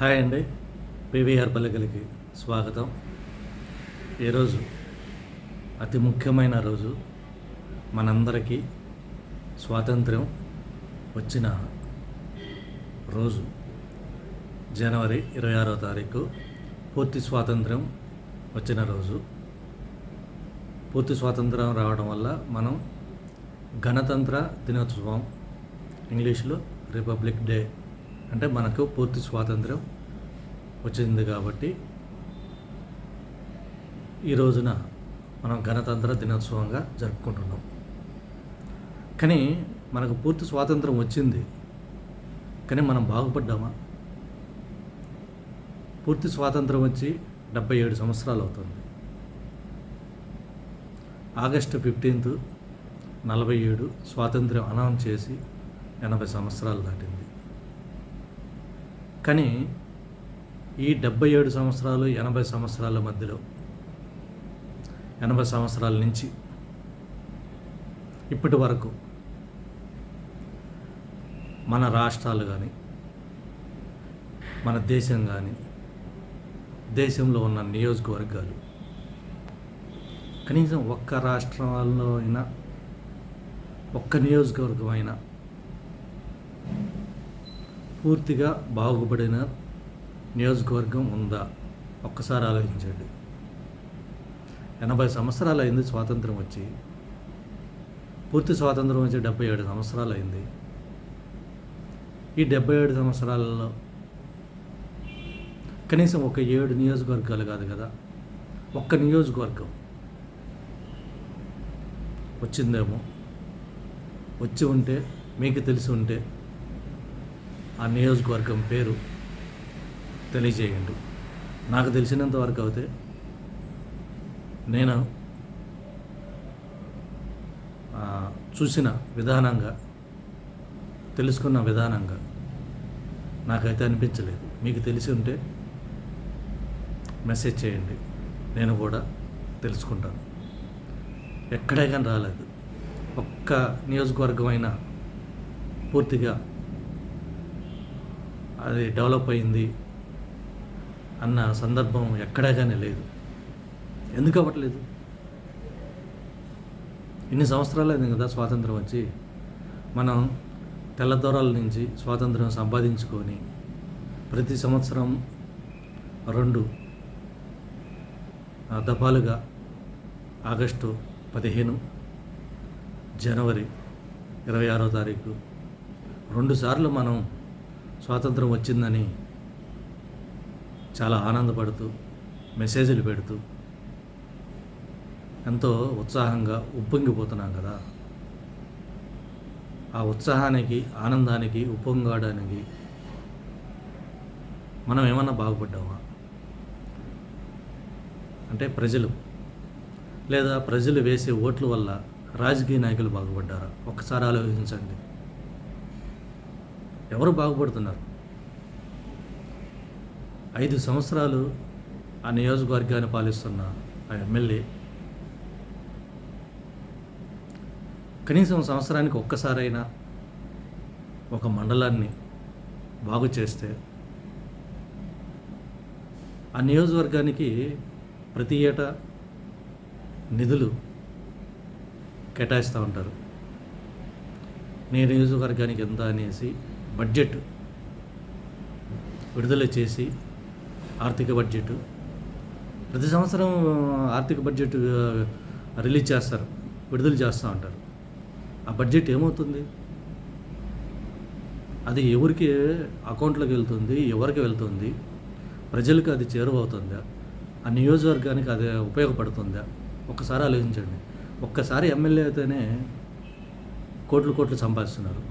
Hi అండి. PVR పల్లెకలకి స్వాగతం. ఈరోజు అతి ముఖ్యమైన రోజు. మనందరికీ స్వాతంత్ర్యం వచ్చిన రోజు. జనవరి ఇరవై ఆరో తారీఖు. పూర్తి స్వాతంత్ర్యం వచ్చిన రోజు. పూర్తి స్వాతంత్రం రావడం వల్ల మనం గణతంత్ర దినోత్సవం ఇంగ్లీష్లో రిపబ్లిక్ డే అంటే మనకు పూర్తి స్వాతంత్రం వచ్చింది కాబట్టి ఈ రోజున మనం గణతంత్ర దినోత్సవంగా జరుపుకుంటున్నాం. కానీ మనకు పూర్తి స్వాతంత్రం వచ్చింది. కానీ మనం బాగుపడ్డామా? పూర్తి స్వాతంత్రం వచ్చి డెబ్బై ఏడు సంవత్సరాలు అవుతుంది. ఆగస్టు ఫిఫ్టీన్త్ నలభై ఏడు స్వాతంత్ర్యం అనౌన్స్ చేసి ఎనభై సంవత్సరాలు దాటింది. కానీ ఈ డెబ్బై ఏడు సంవత్సరాలు ఎనభై సంవత్సరాల మధ్యలో ఎనభై సంవత్సరాల నుంచి ఇప్పటి వరకు మన రాష్ట్రాలు కానీ మన దేశం కానీ దేశంలో ఉన్న నియోజకవర్గాలు కనీసం ఒక్క రాష్ట్రంలో అయినా ఒక్క నియోజకవర్గం అయినా పూర్తిగా బాగుపడిన నియోజకవర్గం ఉందా? ఒక్కసారి ఆలోచించండి. ఎనభై సంవత్సరాలు అయింది స్వాతంత్రం వచ్చి. పూర్తి స్వాతంత్రం వచ్చి డెబ్బై ఏడు సంవత్సరాలు అయింది. ఈ డెబ్బై ఏడు సంవత్సరాలలో కనీసం ఒక ఏడు నియోజకవర్గాలు కాదు కదా? ఒక్క నియోజకవర్గం వచ్చిందేమో? వచ్చి ఉంటే మీకు తెలిసి ఉంటే ఆ నియోజకవర్గం పేరు తెలియజేయండి. నాకు తెలిసినంత వరకు అయితే నేను చూసిన విధానంగా తెలుసుకున్న విధానంగా నాకైతే అనిపించలేదు. మీకు తెలిసి ఉంటే మెసేజ్ చేయండి. నేను కూడా తెలుసుకుంటాను. ఎక్కడే కానీ రాలేదు. ఒక్క నియోజకవర్గం అయినా పూర్తిగా అది డెవలప్ అయింది అన్న సందర్భం ఎక్కడా కానీ లేదు. ఎందుకు అవ్వట్లేదు? ఇన్ని సంవత్సరాలు అయింది కదా స్వాతంత్రం వచ్చి మనం తెల్లదొరల నుంచి స్వాతంత్రం సంపాదించుకొని ప్రతి సంవత్సరం రెండు దఫాలుగా ఆగస్టు పదిహేను జనవరి ఇరవై ఆరో తారీఖు రెండుసార్లు మనం స్వాతంత్రం వచ్చిందని చాలా ఆనందపడుతూ మెసేజ్లు పెడుతూ ఎంతో ఉత్సాహంగా ఉప్పొంగిపోతున్నాం కదా. ఆ ఉత్సాహానికి ఆనందానికి ఉప్పొంగడానికి మనం ఏమన్నా బాగుపడ్డామా? అంటే ప్రజలు లేదా ప్రజలు వేసే ఓట్ల వల్ల రాజకీయ నాయకులు బాగుపడ్డారా? ఒక్కసారి ఆలోచించండి. ఎవరు బాగుపడుతున్నారు? ఐదు సంవత్సరాలు ఆ నియోజకవర్గాన్ని పాలిస్తున్న ఆ ఎమ్మెల్యే. కనీసం సంవత్సరానికి ఒక్కసారైనా ఒక మండలాన్ని బాగు చేస్తే ఆ నియోజకవర్గానికి ప్రతి ఏటా నిధులు కేటాయిస్తూ ఉంటారు. నేను నియోజకవర్గానికి ఎంత అనేసి బడ్జెట్ విడుదల చేసి ఆర్థిక బడ్జెట్. ప్రతి సంవత్సరం ఆర్థిక బడ్జెట్ రిలీజ్ చేస్తారు విడుదల చేస్తూ ఉంటారు. ఆ బడ్జెట్ ఏమవుతుంది? అది ఎవరికి అకౌంట్లోకి వెళ్తుంది ఎవరికి వెళ్తుంది? ప్రజలకు అది చేరువవుతుందా? ఆ నియోజకవర్గానికి అది ఉపయోగపడుతుందా? ఒక్కసారి ఆలోచించండి. ఒక్కసారి ఎమ్మెల్యే అయితేనే కోట్లు కోట్లు సంపాదిస్తున్నారు.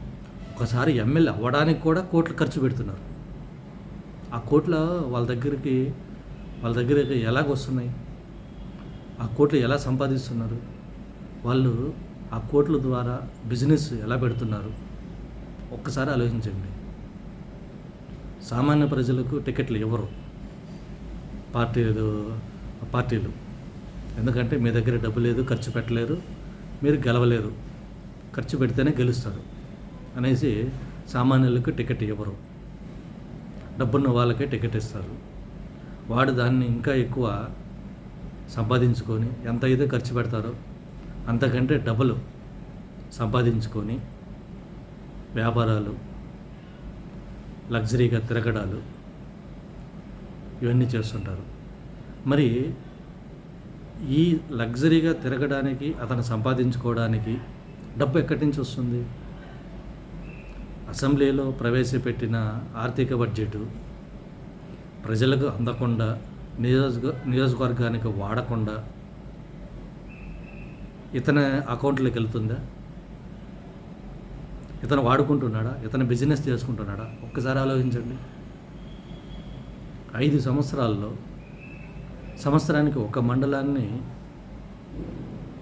ఒకసారి ఎమ్మెల్యే అవ్వడానికి కూడా కోట్లు ఖర్చు పెడుతున్నారు. ఆ కోట్ల వాళ్ళ దగ్గరికి వాళ్ళ దగ్గరికి ఎలాగ వస్తున్నాయి? ఆ కోట్లు ఎలా సంపాదిస్తున్నారు? వాళ్ళు ఆ కోట్ల ద్వారా బిజినెస్ ఎలా పెడుతున్నారు? ఒక్కసారి ఆలోచించండి. సామాన్య ప్రజలకు టికెట్లు ఇవ్వరు. పార్టీలు పార్టీలు. ఎందుకంటే మీ దగ్గర డబ్బు లేదు ఖర్చు పెట్టలేరు మీరు గెలవలేరు. ఖర్చు పెడితేనే గెలుస్తారు. అనేసి సామాన్యులకు టికెట్ ఇవ్వరు. డబ్బున్న వాళ్ళకే టికెట్ ఇస్తారు. వాడు దాన్ని ఇంకా ఎక్కువ సంపాదించుకొని ఎంత అయితే ఖర్చు పెడతారో అంతకంటే డబ్బులు సంపాదించుకొని వ్యాపారాలు లగ్జరీగా తిరగడాలు ఇవన్నీ చేస్తుంటారు. మరి ఈ లగ్జరీగా తిరగడానికి అతను సంపాదించుకోవడానికి డబ్బు ఎక్కడి నుంచి వస్తుంది? అసెంబ్లీలో ప్రవేశపెట్టిన ఆర్థిక బడ్జెట్ ప్రజలకు అందకుండా నియోజక నియోజకవర్గానికి వాడకుండా ఇతని అకౌంట్లోకి వెళ్తుందా? ఇతను వాడుకుంటున్నాడా? ఇతను బిజినెస్ చేసుకుంటున్నాడా? ఒక్కసారి ఆలోచించండి. ఐదు సంవత్సరాల్లో సంవత్సరానికి ఒక మండలాన్ని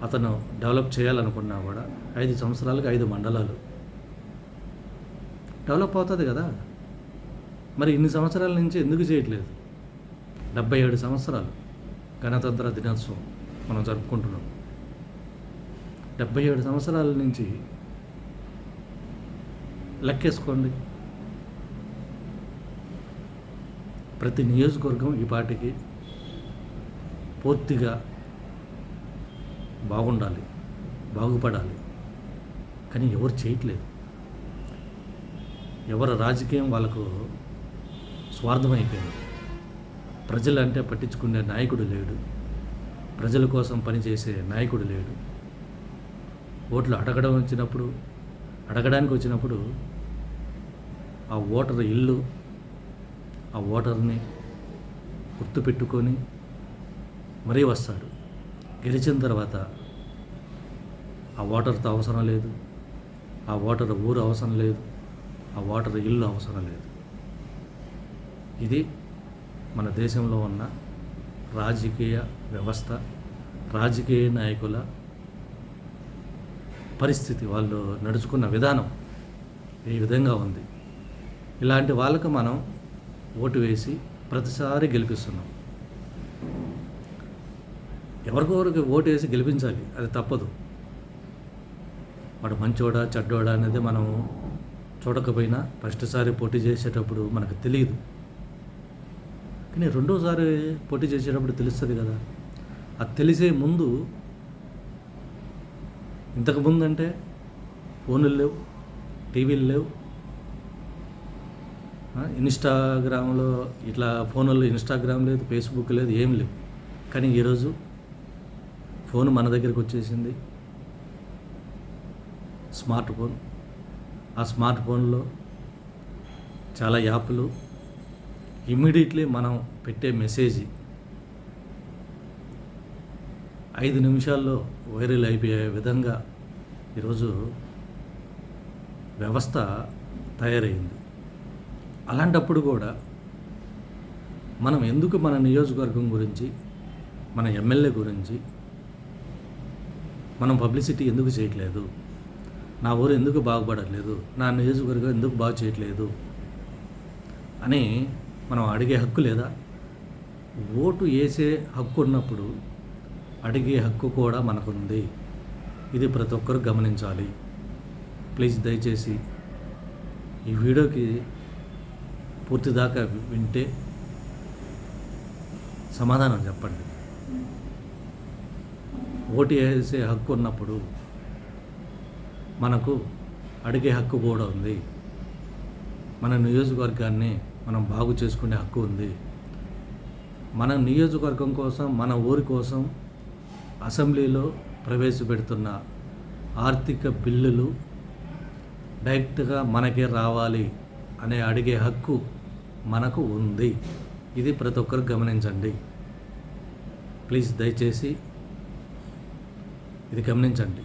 అతను డెవలప్ చేయాలనుకున్నా కూడా ఐదు సంవత్సరాలకు ఐదు మండలాలు. డెవలప్ అవుతుంది కదా. మరి ఇన్ని సంవత్సరాల నుంచి ఎందుకు చేయట్లేదు? డెబ్బై ఏడు సంవత్సరాలు గణతంత్ర దినోత్సవం మనం జరుపుకుంటున్నాం. డెబ్బై ఏడు సంవత్సరాల నుంచి లెక్కేసుకోండి. ప్రతి నియోజకవర్గం ఈ పాటికి పూర్తిగా బాగుండాలి బాగుపడాలి. కానీ ఎవరు చేయట్లేదు. ఎవరి రాజకీయం వాళ్ళకు స్వార్థమైపోయింది. ప్రజలంటే పట్టించుకునే నాయకుడు లేడు. ప్రజల కోసం పనిచేసే నాయకుడు లేడు. ఓట్లు అడగడం వచ్చినప్పుడు అడగడానికి వచ్చినప్పుడు ఆ ఓటర్ ఇల్లు ఆ ఓటర్ని గుర్తుపెట్టుకొని మరీ వస్తాడు. గెలిచిన తర్వాత ఆ ఓటర్తో అవసరం లేదు. ఆ ఓటర్ ఊరు అవసరం లేదు. ఆ వాటర్ ఇల్లు అవసరం లేదు. ఇది మన దేశంలో ఉన్న రాజకీయ వ్యవస్థ రాజకీయ నాయకుల పరిస్థితి వాళ్ళు నడుచుకున్న విధానం ఈ విధంగా ఉంది. ఇలాంటి వాళ్ళకు మనం ఓటు వేసి ప్రతిసారి గెలిపిస్తున్నాం. ఎవరికొవరికి ఓటు వేసి గెలిపించాలి అది తప్పదు. వాడు మంచోడా చెడ్డోడా అనేది మనం చూడకపోయినా ఫస్ట్ సారి పోటీ చేసేటప్పుడు మనకు తెలియదు కానీ రెండోసారి పోటీ చేసేటప్పుడు తెలుస్తుంది కదా. అది తెలిసే ముందు ఇంతకుముందు అంటే ఫోన్లు లేవు టీవీలు లేవు. ఇన్స్టాగ్రామ్లో ఇట్లా ఫోన్లో ఇన్స్టాగ్రామ్ లేదు ఫేస్బుక్ లేదు ఏం లేవు. కానీ ఈరోజు ఫోన్ మన దగ్గరికి వచ్చేసింది. Smart phone. ఆ స్మార్ట్ ఫోన్లో చాలా యాప్లు. ఇమ్మీడియట్లీ మనం పెట్టే మెసేజ్ ఐదు నిమిషాల్లో వైరల్ అయిపోయే విధంగా ఈరోజు వ్యవస్థ తయారైంది. అలాంటప్పుడు కూడా మనం ఎందుకు మన నియోజకవర్గం గురించి మన ఎమ్మెల్యే గురించి మనం పబ్లిసిటీ ఎందుకు చేయట్లేదు? నా ఊరు ఎందుకు బాగుపడట్లేదు? నా నియోజకవర్గం ఎందుకు బాగు చేయట్లేదు? అని మనం అడిగే హక్కు లేదా? ఓటు వేసే హక్కు ఉన్నప్పుడు అడిగే హక్కు కూడా మనకుంది. ఇది ప్రతి ఒక్కరు గమనించాలి. ప్లీజ్ దయచేసి ఈ వీడియోకి పూర్తిదాకా వింటే సమాధానం చెప్పండి. ఓటు వేసే హక్కు ఉన్నప్పుడు మనకు అడిగే హక్కు కూడా ఉంది. మన నియోజకవర్గాన్ని మనం బాగు చేసుకునే హక్కు ఉంది. మన నియోజకవర్గం కోసం మన ఊరి కోసం అసెంబ్లీలో ప్రవేశపెడుతున్న ఆర్థిక బిల్లులు డైరెక్ట్గా మనకే రావాలి అనే అడిగే హక్కు మనకు ఉంది. ఇది ప్రతి ఒక్కరు గమనించండి. ప్లీజ్ దయచేసి ఇది గమనించండి.